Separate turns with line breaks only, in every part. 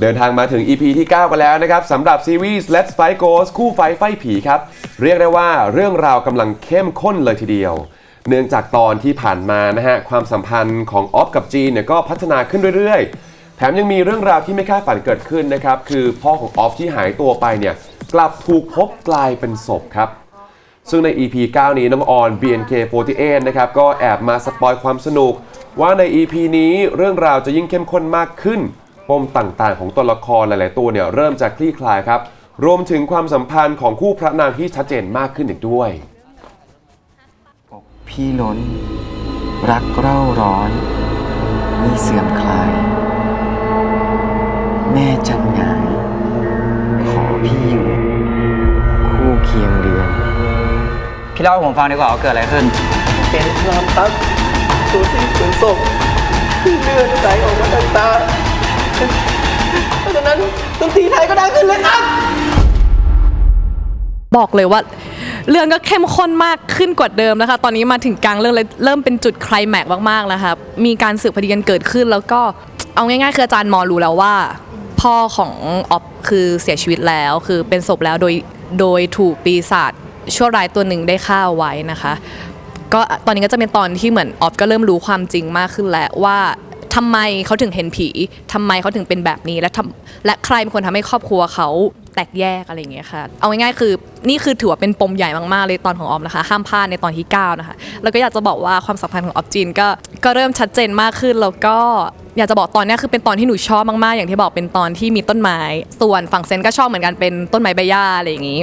เดินทางมาถึง EP ที่ 9 กันแล้วนะครับสำหรับซีรีส์ Let's Fight Ghost คู่ไฟไฟผีครับ เรียกได้ว่าเรื่องราวกำลังเข้มข้นเลยทีเดียว เนื่องจากตอนที่ผ่านมานะฮะ ความสัมพันธ์ของออฟกับจีนเนี่ยก็พัฒนาขึ้นเรื่อยๆ แถมยังมีเรื่องราวที่ไม่คาดฝันเกิดขึ้นนะครับ คือพ่อของออฟที่หายตัวไปเนี่ย กลับถูกพบกลายเป็นศพครับ ซึ่งใน EP 9 นี้น้องออน BNK48 นะครับก็แอบมาสปอยความสนุก ว่าใน EP นี้เรื่องราวจะยิ่งเข้มข้นมากขึ้น ปมต่างๆ ของตัวละครหลายๆตัวเนี่ยเริ่มจะคลี่คลายครับ รวมถึงความสัมพันธ์ของคู่พระนางที่ชัดเจนมากขึ้นอีกด้วย
อกพี่ล้น รักเร่าร้อนมีเสื่อมคลาย แม่จันหงาย ขอพี่อยู่ คู่เคียงเดือน
พี่เล่าให้ผมฟังดีกว่าว่าเกิดอะไรขึ้น
เป็นความรักสูสีถึงศพที่เลือดไหลออกมาทางตา เพราะฉะนั้นดนตรีไทยก็ดังขึ้นเลยครับ
บอกเลยว่า เรื่องก็เข้มข้นมากขึ้นกว่าเดิมนะคะ ตอนนี้มาถึงกลางเรื่องเลยเริ่มเป็นจุดไคลแม็กซ์มากๆแล้วครับมีการสืบคดีกันเกิดขึ้นแล้วก็เอาง่ายๆคืออาจารย์มอรู้แล้วว่า พ่อของออฟคือเสียชีวิตแล้วคือเป็นศพแล้วโดยโดยถูกปีศาจชั่วร้ายตัวหนึ่งได้ฆ่าเอาไว้นะคะ ก็ตอนนี้ก็จะเป็นตอนที่เหมือนออฟก็เริ่มรู้ความจริงมากขึ้นแล้วว่า ทำไมเขาถึงเห็นผีทำไมเขาถึงเป็นแบบนี้ และทำและใครเป็นคนทำให้ครอบครัวเขาแตกแยกอะไรอย่างเงี้ยค่ะ เอาง่ายๆคือนี่คือถือว่าเป็นปมใหญ่มากๆเลยตอนของออฟนะคะ ห้ามพลาดในตอนที่ 9 นะคะ แล้วก็อยากจะบอกว่าความสัมพันธ์ของออฟจีนก็ก็เริ่มชัดเจนมากขึ้นแล้วก็อยากจะบอกตอนนี้คือเป็นตอนที่หนูชอบมากๆ อย่างที่บอกเป็นตอนที่มีต้นไม้ ส่วนฝั่งเซนก็ชอบเหมือนกันเป็นต้นไม้ใบหญ้าอะไรอย่างงี้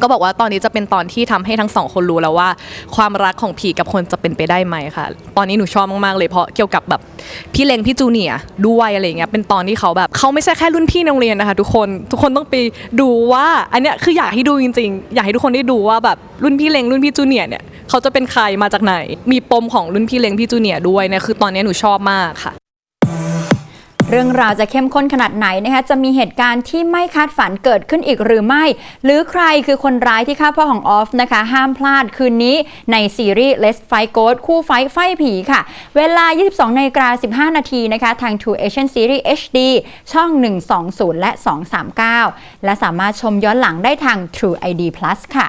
ก็บอกว่าตอนนี้จะเป็นตอนที่ทำให้ทั้งสองคนรู้แล้วว่า ความรักของผีกับคนจะเป็นไปได้ไหมค่ะ ตอนนี้หนูชอบมากๆเลยเพราะเกี่ยวกับแบบพี่เลงพี่จูเนียร์ด้วยอะไรเงี้ยเป็นตอนที่เขาแบบเขาไม่ใช่แค่รุ่นพี่ในโรงเรียนนะคะ ทุกคนทุกคนต้องไปดูว่า อันเนี้ยคืออยากให้ดูจริง ๆ อยากให้ทุกคนได้ดูว่าแบบรุ่นพี่เลงรุ่นพี่จูเนียร์เนี่ยเขาจะเป็นใครมาจากไหน มีปมของรุ่นพี่เลงพี่จูเนียร์ด้วยเนี่ยคือตอนนี้หนูชอบมากค่ะ
เรื่องราวจะเข้มข้นขนาดไหนนะคะจะมีเหตุการณ์ที่ไม่คาดฝันเกิดขึ้นอีกหรือไม่ หรือใครคือคนร้ายที่ฆ่าพ่อของออฟนะคะ ห้ามพลาดคืนนี้ในซีรีส์ Let's Fight Ghost คู่ไฟไฟผีค่ะ เวลา 22นาฬิกา15 นาทีนะคะ ทาง True Asian Series HD ช่อง 120 และ 239 และสามารถชมย้อนหลังได้ทาง True ID Plus ค่ะ